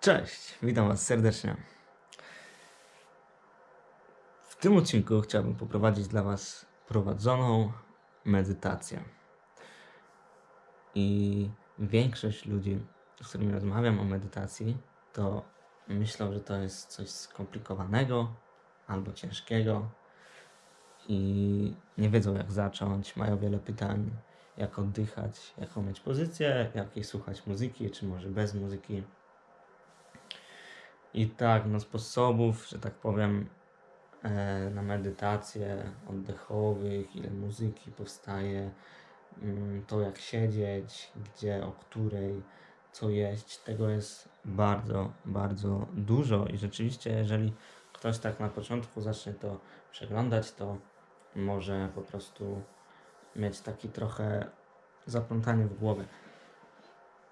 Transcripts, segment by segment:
Cześć, witam Was serdecznie. W tym odcinku chciałbym poprowadzić dla Was prowadzoną medytację. I większość ludzi, z którymi rozmawiam o medytacji, to myślą, że to jest coś skomplikowanego albo ciężkiego i nie wiedzą jak zacząć, mają wiele pytań, jak oddychać, jaką mieć pozycję, jakiej słuchać muzyki, czy może bez muzyki. I tak, no sposobów, że tak powiem, e, na medytację oddechowych, ile muzyki powstaje, mm, to jak siedzieć, gdzie, o której, co jeść, tego jest bardzo, bardzo dużo i rzeczywiście, jeżeli ktoś tak na początku zacznie to przeglądać, to może po prostu mieć taki trochę zaplątanie w głowie.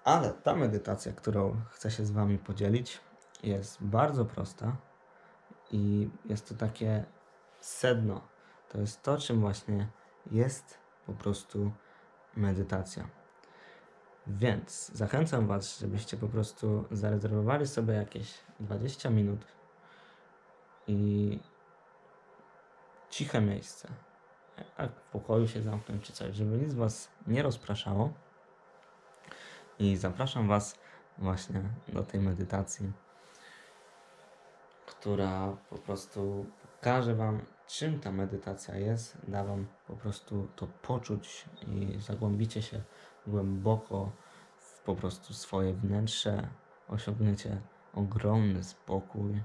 Ale ta medytacja, którą chcę się z Wami podzielić, jest bardzo prosta i jest to takie sedno. To jest to, czym właśnie jest po prostu medytacja. Więc zachęcam Was, żebyście po prostu zarezerwowali sobie jakieś 20 minut i ciche miejsce. Jak w pokoju się zamknąć czy coś, żeby nic Was nie rozpraszało. I zapraszam Was właśnie do tej medytacji która po prostu pokaże Wam, czym ta medytacja jest, da Wam po prostu to poczuć i zagłębicie się głęboko w po prostu swoje wnętrze, osiągniecie ogromny spokój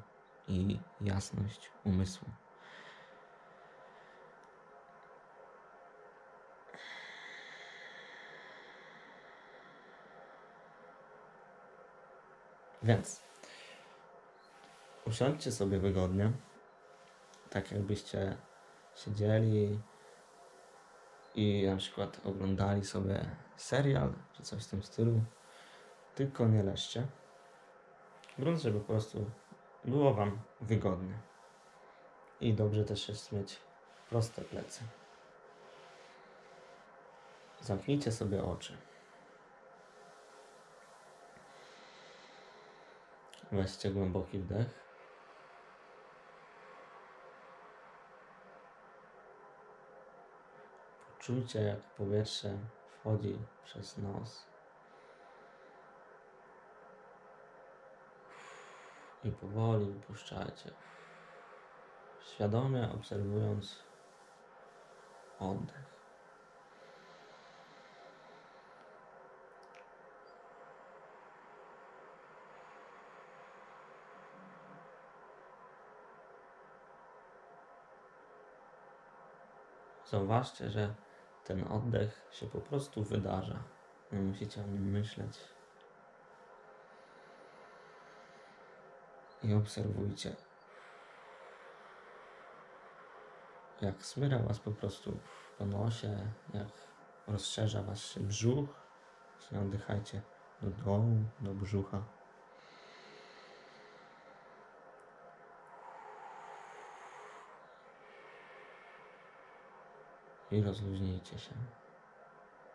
i jasność umysłu. Więc usiądźcie sobie wygodnie, tak jakbyście siedzieli i na przykład oglądali sobie serial czy coś w tym stylu, tylko nie leżcie. Grunt, żeby po prostu było Wam wygodnie. I dobrze też jest mieć proste plecy. Zamknijcie sobie oczy. Weźcie głęboki wdech. Czujcie, jak powietrze wchodzi przez nos. I powoli wypuszczajcie. Świadomie obserwując oddech. Zauważcie, że ten oddech się po prostu wydarza. Nie musicie o nim myśleć. I obserwujcie, jak smyra was po prostu po nosie, jak rozszerza was się brzuch. Oddychajcie do dołu, do brzucha. I rozluźnijcie się.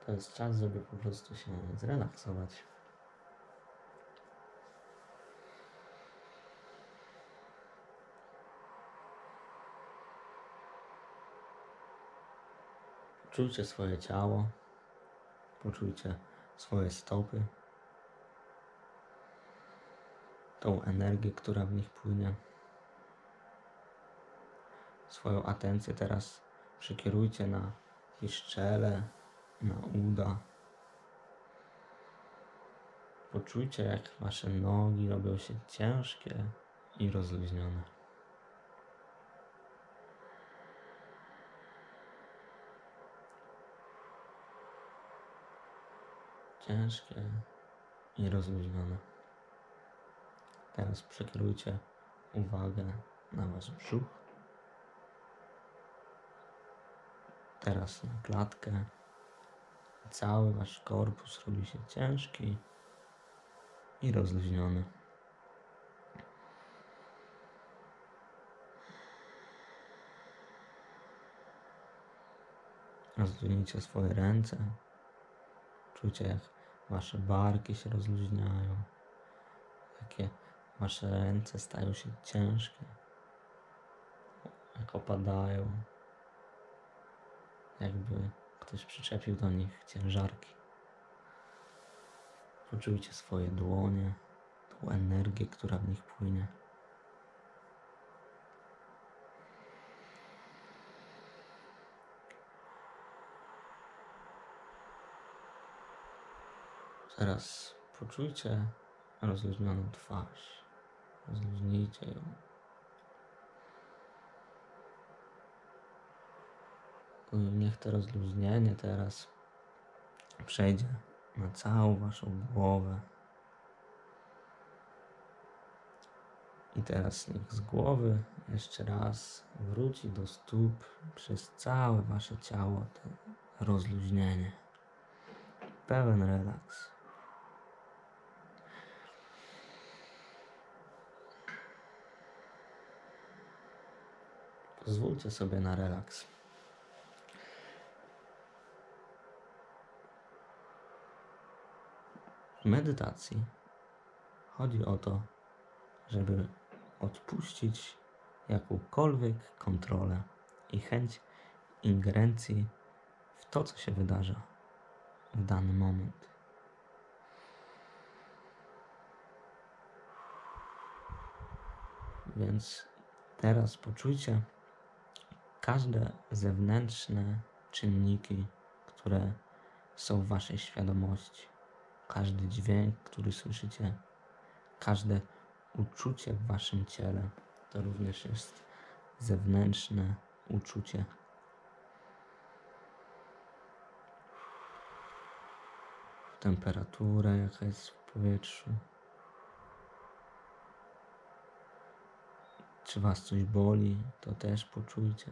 To jest czas, żeby po prostu się zrelaksować. Czujcie swoje ciało, poczujcie swoje stopy, tą energię, która w nich płynie. Swoją atencję teraz przekierujcie na szczele, na uda. Poczujcie, jak wasze nogi robią się ciężkie i rozluźnione. Ciężkie i rozluźnione. Teraz przekierujcie uwagę na wasz brzuch. Teraz na klatkę. Cały wasz korpus robi się ciężki i rozluźniony. Rozluźnijcie swoje ręce. Czujcie, jak wasze barki się rozluźniają, jakie wasze ręce stają się ciężkie, jak opadają, jakby ktoś przyczepił do nich ciężarki. Poczujcie swoje dłonie, tą energię, która w nich płynie. Teraz poczujcie rozluźnioną twarz. Rozluźnijcie ją. Niech to rozluźnienie teraz przejdzie na całą waszą głowę. I teraz niech z głowy jeszcze raz wróci do stóp przez całe wasze ciało to rozluźnienie. Pełen relaks. Pozwólcie sobie na relaks. Medytacji chodzi o to, żeby odpuścić jakąkolwiek kontrolę i chęć ingerencji w to, co się wydarza w dany moment. Więc teraz poczujcie każde zewnętrzne czynniki, które są w Waszej świadomości. Każdy dźwięk, który słyszycie, każde uczucie w Waszym ciele, to również jest zewnętrzne uczucie. Temperatura, jaka jest w powietrzu. Czy Was coś boli, to też poczujcie.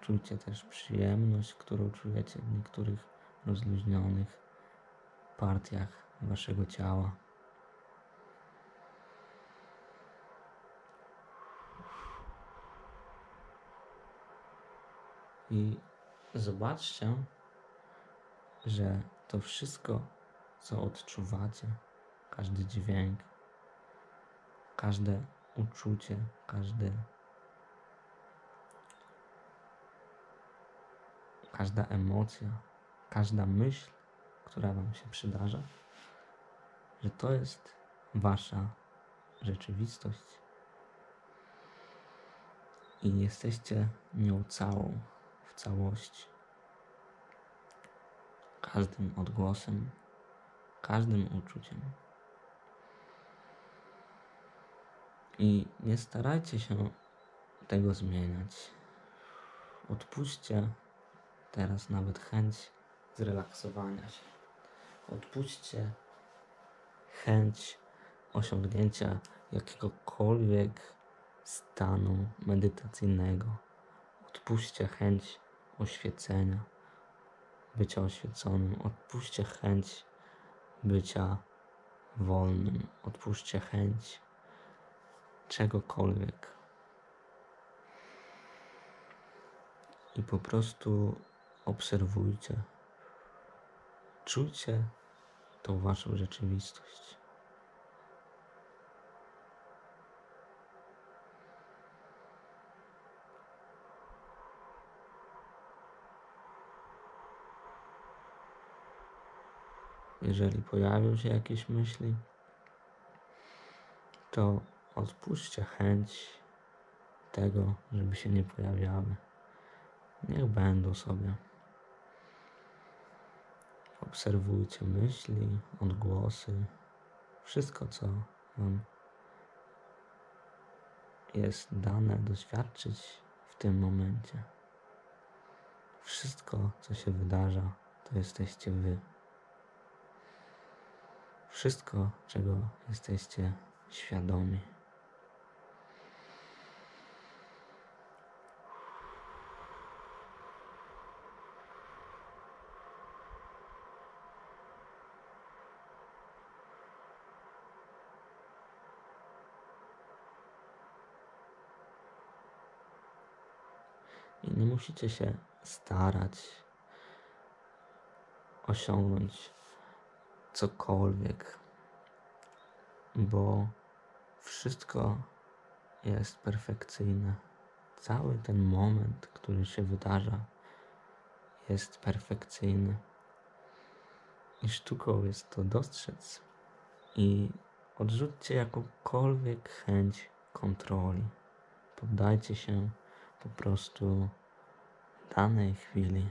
Czujcie też przyjemność, którą czujecie w niektórych rozluźnionych partiach Waszego ciała. I zobaczcie, że to wszystko, co odczuwacie, każdy dźwięk, każde uczucie, każdy, każda emocja, każda myśl, która Wam się przydarza, że to jest Wasza rzeczywistość i jesteście nią całą, w całości. Każdym odgłosem, każdym uczuciem. I nie starajcie się tego zmieniać. Odpuśćcie teraz nawet chęć zrelaksowania się. Odpuśćcie chęć osiągnięcia jakiegokolwiek stanu medytacyjnego. Odpuśćcie chęć oświecenia, bycia oświeconym. Odpuśćcie chęć bycia wolnym. Odpuśćcie chęć czegokolwiek. I po prostu obserwujcie. Czujcie tą waszą rzeczywistość. Jeżeli pojawią się jakieś myśli, to odpuśćcie chęć tego, żeby się nie pojawiały. Niech będą sobie. Obserwujcie myśli, odgłosy, wszystko, co Wam jest dane doświadczyć w tym momencie. Wszystko, co się wydarza, to jesteście Wy. Wszystko, czego jesteście świadomi. I nie musicie się starać osiągnąć cokolwiek. bo wszystko jest perfekcyjne. Cały ten moment, który się wydarza, jest perfekcyjny. I sztuką jest to dostrzec i odrzućcie jakąkolwiek chęć kontroli. Poddajcie się po prostu danej chwili.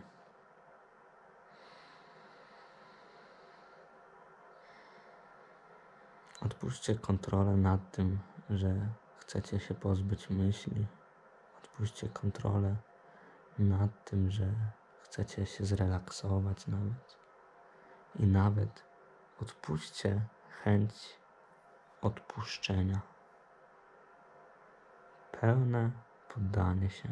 Odpuśćcie kontrolę nad tym, że chcecie się pozbyć myśli. Odpuśćcie kontrolę nad tym, że chcecie się zrelaksować nawet. I nawet odpuśćcie chęć odpuszczenia. Pełne poddanie się.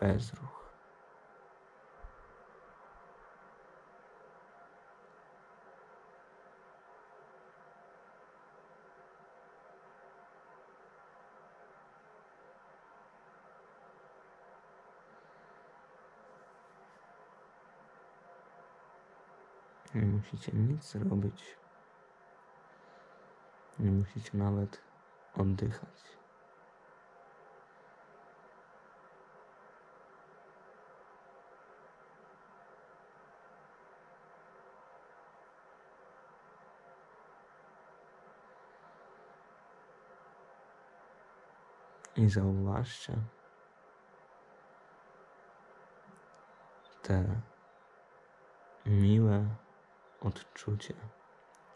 Bezruch. Nie musicie nic robić. Nie musicie nawet oddychać. I zauważcie te miłe odczucie,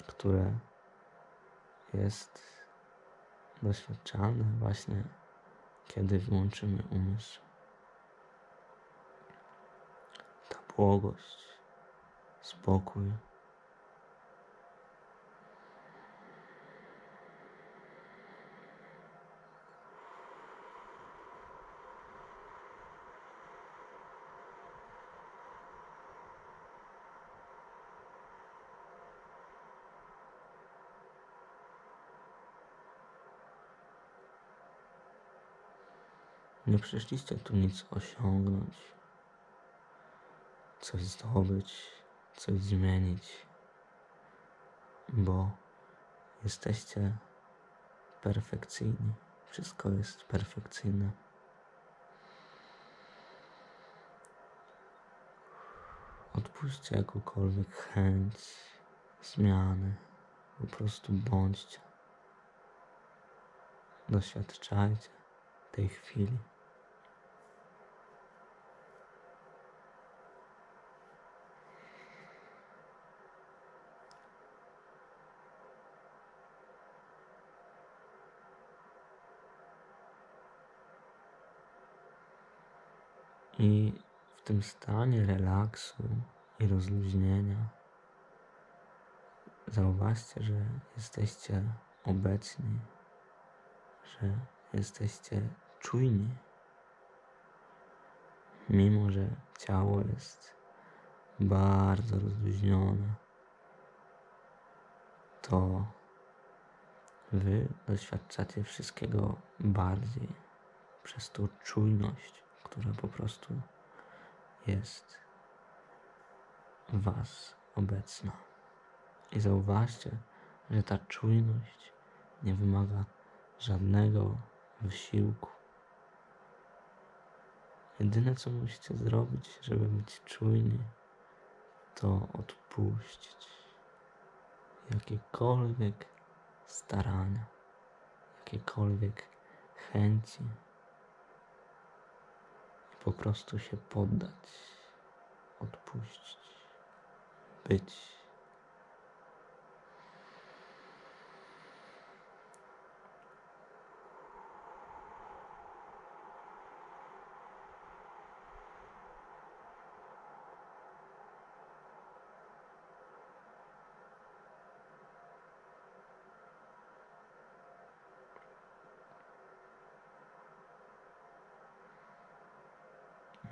które jest doświadczalne właśnie, kiedy włączymy umysł. Ta błogość, spokój. Nie przyszliście tu nic osiągnąć, coś zdobyć, coś zmienić, bo jesteście perfekcyjni. Wszystko jest perfekcyjne. Odpuśćcie jakąkolwiek chęć zmiany. Po prostu bądźcie. Doświadczajcie tej chwili. I w tym stanie relaksu i rozluźnienia zauważcie, że jesteście obecni, że jesteście czujni, mimo że ciało jest bardzo rozluźnione, to wy doświadczacie wszystkiego bardziej przez tą czujność która po prostu jest w Was obecna. I zauważcie, że ta czujność nie wymaga żadnego wysiłku. Jedyne co musicie zrobić, żeby być czujni, to odpuścić jakiekolwiek starania, jakiekolwiek chęci po prostu się poddać, odpuścić, być.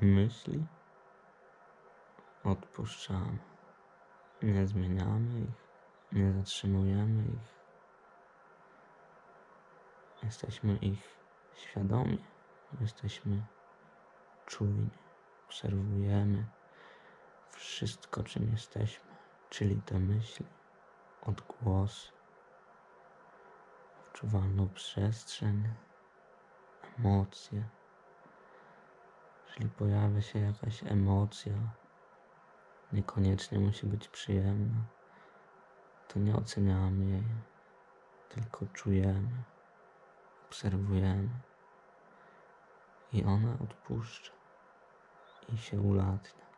Myśli? Odpuszczamy. Nie zmieniamy ich, nie zatrzymujemy ich. Jesteśmy ich świadomi, jesteśmy czujni, obserwujemy wszystko, czym jesteśmy, czyli te myśli, odgłosy, wczuwalną przestrzeń, emocje. Jeżeli pojawia się jakaś emocja, niekoniecznie musi być przyjemna, to nie oceniamy jej, tylko czujemy, obserwujemy. I ona odpuszcza i się ulatnia.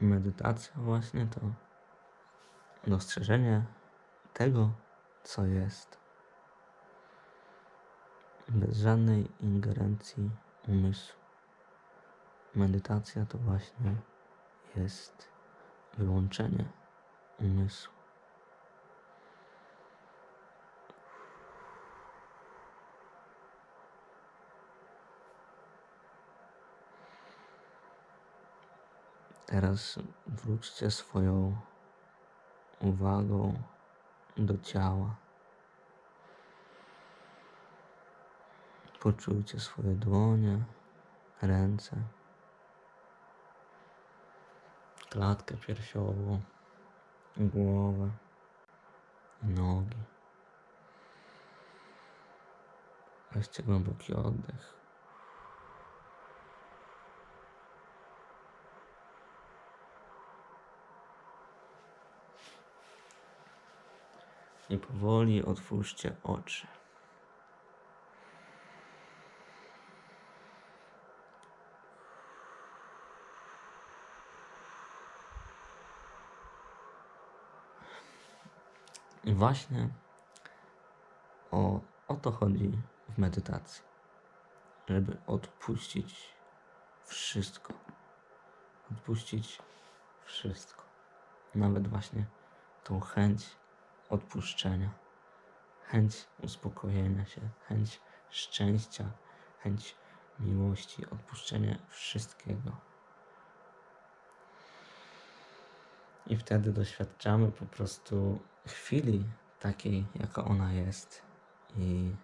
Medytacja właśnie to dostrzeżenie tego, co jest. Bez żadnej ingerencji umysłu. Medytacja to właśnie jest wyłączenie umysłu. Teraz wróćcie swoją uwagą do ciała. Poczujcie swoje dłonie, ręce, klatkę piersiową, głowę, nogi. Weźcie głęboki oddech. I powoli otwórzcie oczy. I właśnie o, o to chodzi w medytacji. Żeby odpuścić wszystko. Odpuścić wszystko. Nawet właśnie tą chęć odpuszczenia, chęć uspokojenia się, chęć szczęścia, chęć miłości, odpuszczenie wszystkiego. I wtedy doświadczamy po prostu chwili takiej, jaka ona jest, i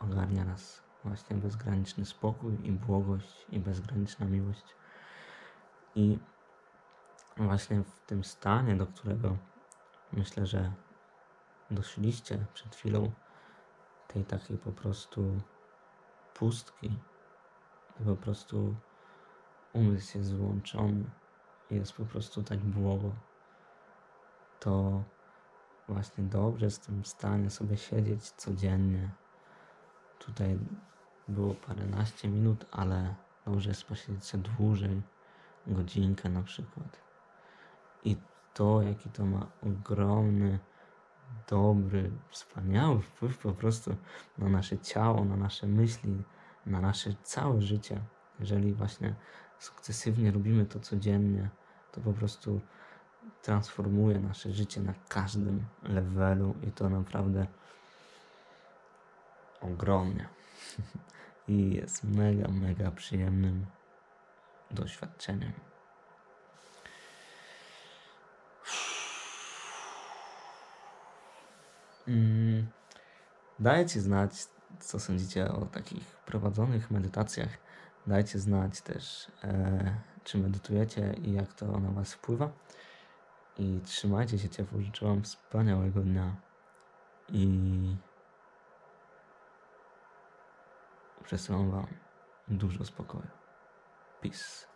ogarnia nas właśnie bezgraniczny spokój i błogość i bezgraniczna miłość. I właśnie w tym stanie, do którego myślę, że doszliście przed chwilą tej takiej po prostu pustki, po prostu umysł jest złączony, jest po prostu tak błogo, to właśnie dobrze z tym stanie sobie siedzieć codziennie. Tutaj było paręnaście minut, ale dobrze jest posiedzieć się dłużej, godzinkę na przykład. I to, jaki to ma ogromny, dobry, wspaniały wpływ po prostu na nasze ciało, na nasze myśli, na nasze całe życie. Jeżeli właśnie sukcesywnie robimy to codziennie, to po prostu transformuje nasze życie na każdym levelu i to naprawdę ogromnie. I jest mega, mega przyjemnym doświadczeniem. Mm, dajcie znać, co sądzicie o takich prowadzonych medytacjach. Dajcie znać też, e, czy medytujecie i jak to na Was wpływa. I trzymajcie się ciepło. Życzę Wam wspaniałego dnia. I przesyłam Wam dużo spokoju. Peace.